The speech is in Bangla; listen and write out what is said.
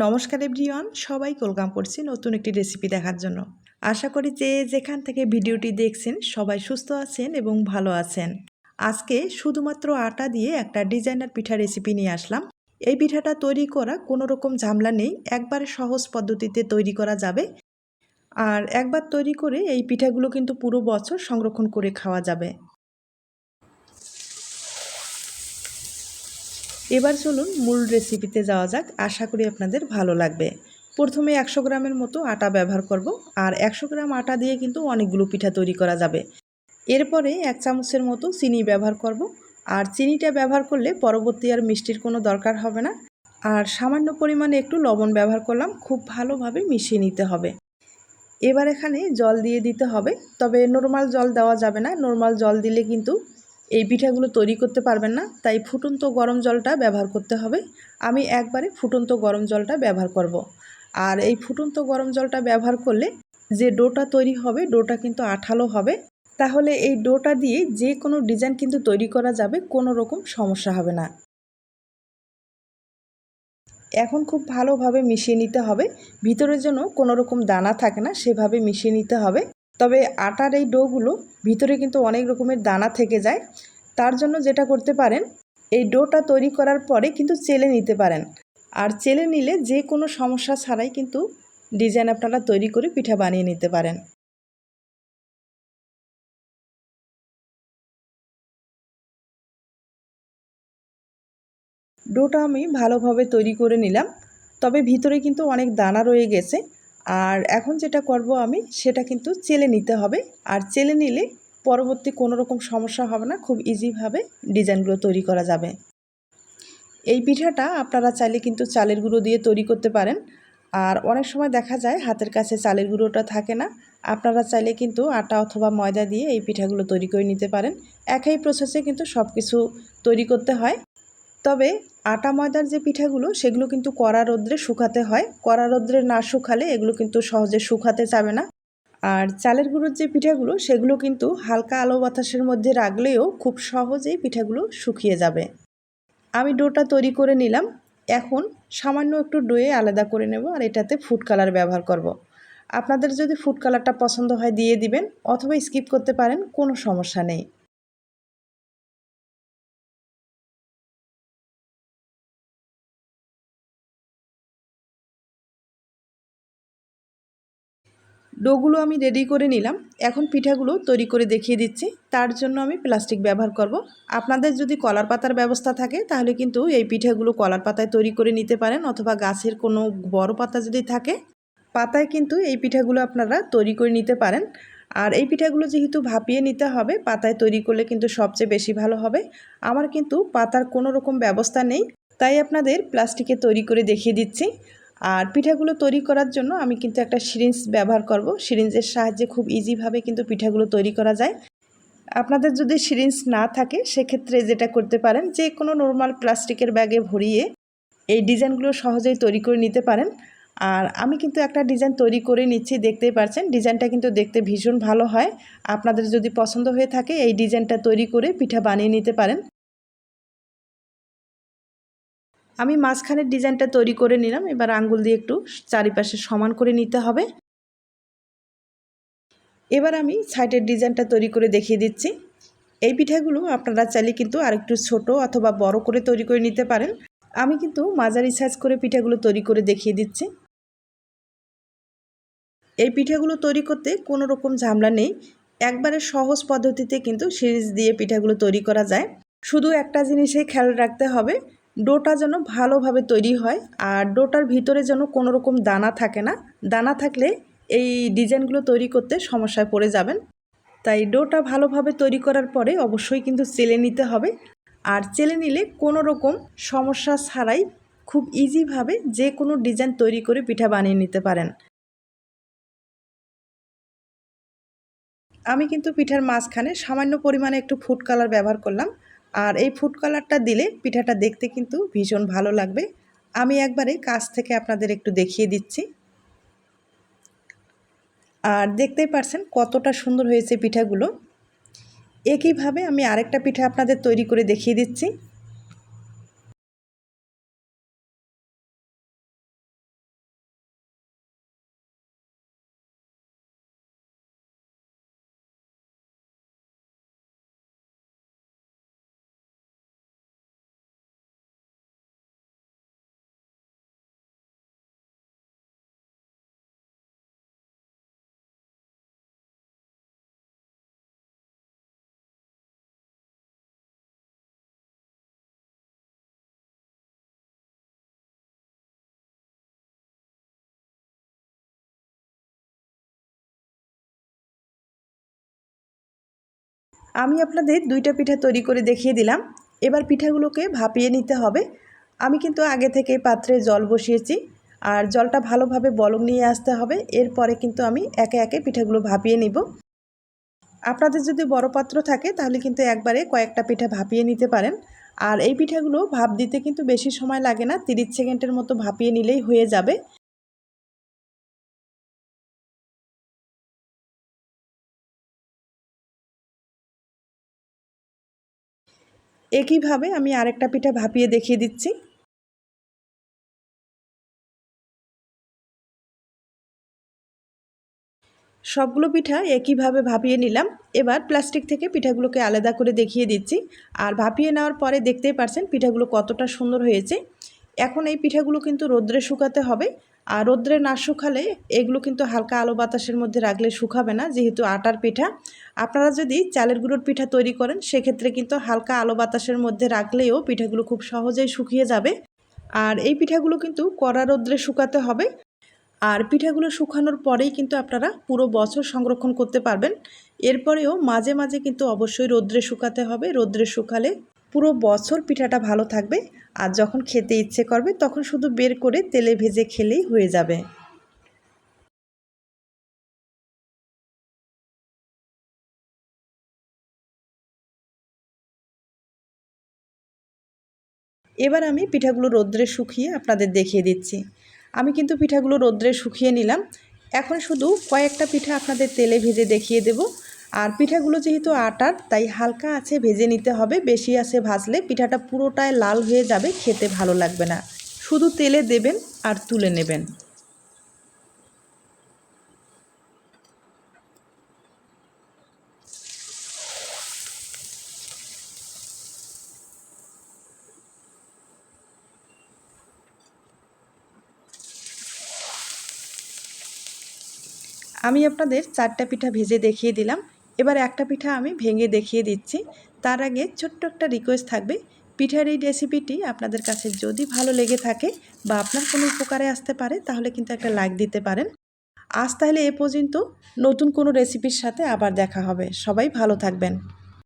নমস্কার এভরিওয়ান সবাই ওয়েলকাম করছি নতুন একটি রেসিপি দেখার জন্য। আশা করি যে যেখান থেকে ভিডিওটি দেখছেন, সবাই সুস্থ আছেন এবং ভালো আছেন। আজকে শুধুমাত্র আটা দিয়ে একটা ডিজাইনার পিঠা রেসিপি নিয়ে আসলাম। এই পিঠাটা তৈরি করা কোনো রকম ঝামেলা নেই, একবারে সহজ পদ্ধতিতে তৈরি করা যাবে। আর একবার তৈরি করে এই পিঠাগুলো কিন্তু পুরো বছর সংরক্ষণ করে খাওয়া যাবে। এবার চলুন মূল রেসিপিতে যাওয়া যাক। আশা করি আপনাদের ভালো লাগবে। প্রথমে একশো গ্রামের মতো আটা ব্যবহার করব। আর একশো গ্রাম আটা দিয়ে কিন্তু অনেকগুলো পিঠা তৈরি করা যাবে। এরপরে এক চামচের মতো চিনি ব্যবহার করব। আর চিনিটা ব্যবহার করলে পরবর্তী আর মিষ্টির কোনো দরকার হবে না। আর সামান্য পরিমাণে একটু লবণ ব্যবহার করলাম। খুব ভালোভাবে মিশিয়ে নিতে হবে। এবার এখানে জল দিয়ে দিতে হবে। তবে নর্মাল জল দেওয়া যাবে না। নর্মাল জল দিলে কিন্তু এই পিঠাগুলো তৈরি করতে পারবেন না, তাই ফুটন্ত গরম জলটা ব্যবহার করতে হবে। আমি একবারে ফুটন্ত গরম জলটা ব্যবহার করব। আর এই ফুটন্ত গরম জলটা ব্যবহার করলে যে ডোটা তৈরি হবে, ডোটা কিন্তু আঠালো হবে। তাহলে এই ডোটা দিয়ে যে কোনো ডিজাইন কিন্তু তৈরি করা যাবে, কোনো রকম সমস্যা হবে না। এখন খুব ভালোভাবে মিশিয়ে নিতে হবে। ভিতরের জন্য কোনো রকম দানা থাকে না, সেভাবে মিশিয়ে নিতে হবে। তবে আটার এই ডোগুলো ভিতরে কিন্তু অনেক রকমের দানা থেকে যায়। তার জন্য যেটা করতে পারেন, এই ডোটা তৈরি করার পরে কিন্তু চেলে নিতে পারেন। আর চেলে নিলে যে কোনো সমস্যা ছাড়াই কিন্তু ডিজাইন আপনারা তৈরি করে পিঠা বানিয়ে নিতে পারেন। ডোটা আমি ভালোভাবে তৈরি করে নিলাম। তবে ভিতরে কিন্তু অনেক দানা রয়ে গেছে। আর এখন যেটা করব আমি, সেটা কিন্তু চেলে নিতে হবে। আর চেলে নিলে পরবর্তী কোনো রকম সমস্যা হবে না, খুব ইজিভাবে ডিজাইনগুলো তৈরি করা যাবে। এই পিঠাটা আপনারা চাইলে কিন্তু চালের গুঁড়ো দিয়ে তৈরি করতে পারেন। আর অনেক সময় দেখা যায় হাতের কাছে চালের গুঁড়োটা থাকে না, আপনারা চাইলে কিন্তু আটা অথবা ময়দা দিয়ে এই পিঠাগুলো তৈরি করে নিতে পারেন। একই প্রসেসে কিন্তু সব কিছু তৈরি করতে হয়। তবে আটা ময়দার যে পিঠাগুলো, সেগুলো কিন্তু কড়া রোদ্রে শুকাতে হয়। কড়া রোদ্রে না শুকালে এগুলো কিন্তু সহজে শুকাতে যাবে না। আর চালের গুঁড়োর যে পিঠাগুলো, সেগুলো কিন্তু হালকা আলো বাতাসের মধ্যে রাখলেও খুব সহজেই পিঠাগুলো শুকিয়ে যাবে। আমি ডোটা তৈরি করে নিলাম। এখন সামান্য একটু ডোয়ে আলাদা করে নেব আর এটাতে ফুড কালার ব্যবহার করব। আপনাদের যদি ফুড কালারটা পছন্দ হয়, দিয়ে দিবেন অথবা স্কিপ করতে পারেন, কোনো সমস্যা নেই। ডোগুলো আমি রেডি করে নিলাম। এখন পিঠাগুলো তৈরি করে দেখিয়ে দিচ্ছি। তার জন্য আমি প্লাস্টিক ব্যবহার করব। আপনাদের যদি কলার পাতার ব্যবস্থা থাকে, তাহলে কিন্তু এই পিঠাগুলো কলার পাতায় তৈরি করে নিতে পারেন অথবা গাছের কোনো বড় পাতা যদি থাকে, পাতায় কিন্তু এই পিঠাগুলো আপনারা তৈরি করে নিতে পারেন। আর এই পিঠাগুলো যেহেতু ভাপিয়ে নিতে হবে, পাতায় তৈরি করলে কিন্তু সবচেয়ে বেশি ভালো হবে। আমার কিন্তু পাতার কোনো রকম ব্যবস্থা নেই, তাই আপনাদের প্লাস্টিকে তৈরি করে দেখিয়ে দিচ্ছি। আর পিঠাগুলো তৈরি করার জন্য আমি কিন্তু একটা সিরিঞ্জ ব্যবহার করব। সিরিঞ্জের সাহায্যে খুব ইজিভাবে কিন্তু পিঠাগুলো তৈরি করা যায়। আপনাদের যদি সিরিঞ্জ না থাকে, সেক্ষেত্রে যেটা করতে পারেন, যে কোনো নর্মাল প্লাস্টিকের ব্যাগে ভরিয়ে এই ডিজাইনগুলো সহজেই তৈরি করে নিতে পারেন। আর আমি কিন্তু একটা ডিজাইন তৈরি করে নিচ্ছি, দেখতেই পারছেন। ডিজাইনটা কিন্তু দেখতে ভীষণ ভালো হয়। আপনাদের যদি পছন্দ হয়ে থাকে, এই ডিজাইনটা তৈরি করে পিঠা বানিয়ে নিতে পারেন। আমি মাঝখানের ডিজাইনটা তৈরি করে নিলাম। এবার আঙ্গুল দিয়ে একটু চারিপাশে সমান করে নিতে হবে। এবার আমি সাইডের ডিজাইনটা তৈরি করে দেখিয়ে দিচ্ছি। এই পিঠাগুলো আপনারা চাইলে কিন্তু আরেকটু ছোট অথবা বড় করে তৈরি করে নিতে পারেন। আমি কিন্তু মাঝারি সাইজ করে পিঠাগুলো তৈরি করে দেখিয়ে দিচ্ছি। এই পিঠাগুলো তৈরি করতে কোনো রকম ঝামেলা নেই। একবারে সহজ পদ্ধতিতে কিন্তু সিরিজ দিয়ে পিঠাগুলো তৈরি করা যায়। শুধু একটা জিনিসে খেয়াল রাখতে হবে ডোটা যেন ভালোভাবে তৈরি হয় আর ডোটার ভিতরে যেন কোনো রকম দানা থাকে না। দানা থাকলে এই ডিজাইনগুলো তৈরি করতে সমস্যায় পড়ে যাবেন। তাই ডোটা ভালোভাবে তৈরি করার পরে অবশ্যই কিন্তু চেলে নিতে হবে। আর চেলে নিলে কোনো রকম সমস্যা ছাড়াই খুব ইজিভাবে যে কোনো ডিজাইন তৈরি করে পিঠা বানিয়ে নিতে পারেন। আমি কিন্তু পিঠার মাঝখানে সামান্য পরিমাণে একটু ফুড কালার ব্যবহার করলাম। আর এই ফুড কালারটা দিলে পিঠাটা দেখতে কিন্তু ভীষণ ভালো লাগবে। আমি একবারে কাছ থেকে আপনাদের একটু দেখিয়ে দিচ্ছি। আর দেখতেই পারছেন কতটা সুন্দর হয়েছে পিঠাগুলো। একইভাবে আমি আরেকটা পিঠা আপনাদের তৈরি করে দেখিয়ে দিচ্ছি। আমি আপনাদের দুইটা পিঠা তৈরি করে দেখিয়ে দিলাম। এবার পিঠাগুলোকে ভাপিয়ে নিতে হবে। আমি কিন্তু আগে থেকে পাত্রে জল বসিয়েছি আর জলটা ভালোভাবে বলক নিয়ে আসতে হবে। এরপরে কিন্তু আমি একে একে পিঠাগুলো ভাপিয়ে নিব। আপনাদের যদি বড় পাত্র থাকে তাহলে কিন্তু একবারে কয়েকটা পিঠা ভাপিয়ে নিতে পারেন। আর এই পিঠাগুলো ভাপ দিতে কিন্তু বেশি সময় লাগে না, তিরিশ সেকেন্ডের মতো ভাপিয়ে নিলেই হয়ে যাবে। একইভাবে আমি আরেকটা পিঠা ভাপিয়ে দেখিয়ে দিচ্ছি। সবগুলো পিঠা একইভাবে ভাপিয়ে নিলাম। এবার প্লাস্টিক থেকে পিঠাগুলোকে আলাদা করে দেখিয়ে দিচ্ছি। আর ভাপিয়ে নেওয়ার পরে দেখতেই পারছেন পিঠাগুলো কতটা সুন্দর হয়েছে। এখন এই পিঠাগুলো কিন্তু রোদ্রে শুকাতে হবে। আর রোদ্রে না শুকালে এগুলো কিন্তু হালকা আলো বাতাসের মধ্যে রাখলে শুকাবে না, যেহেতু আটার পিঠা। আপনারা যদি চালের গুঁড়োর পিঠা তৈরি করেন, সেক্ষেত্রে কিন্তু হালকা আলো বাতাসের মধ্যে রাখলেও পিঠাগুলো খুব সহজেই শুকিয়ে যাবে। আর এই পিঠাগুলো কিন্তু কড়া রোদ্রে শুকাতে হবে। আর পিঠাগুলো শুকানোর পরেই কিন্তু আপনারা পুরো বছর সংরক্ষণ করতে পারবেন। এরপরেও মাঝে মাঝে কিন্তু অবশ্যই রোদ্রে শুকাতে হবে। রোদ্রে শুকালে পুরো বছর পিঠাটা ভালো থাকবে আর যখন খেতে ইচ্ছে করবে তখন শুধু বের করে তেলে ভেজে খেলেই হয়ে যাবে। এবার আমি পিঠাগুলো রোদ্রে শুকিয়ে আপনাদের দেখিয়ে দিচ্ছি। আমি কিন্তু পিঠাগুলো রোদ্রে শুকিয়ে নিলাম। এখন শুধু কয়েকটা পিঠা আপনাদের তেলে ভেজে দেখিয়ে দেব। আর পিঠাগুলো যেহেতু আটার, তাই হালকা আছে ভেজে নিতে হবে। বেশি আছে ভাজলে পিঠাটা পুরোটাই লাল হয়ে যাবে, খেতে ভালো লাগবে না। শুধু তেলে দেবেন আর তুলে নেবেন। আমি আপনাদের চারটা পিঠা ভেজে দেখিয়ে দিলাম। এবার একটা পিঠা আমি ভেঙে দেখিয়ে দিচ্ছি। তার আগে ছোট্ট একটা রিকোয়েস্ট থাকবে। পিঠার এই রেসিপিটি আপনাদের কাছে যদি ভালো লেগে থাকে বা আপনার কোনো উপকারে আসতে পারে, তাহলে কিন্তু একটা লাইক দিতে পারেন। আজ তাহলে এ পর্যন্ত। নতুন কোনো রেসিপির সাথে আবার দেখা হবে। সবাই ভালো থাকবেন।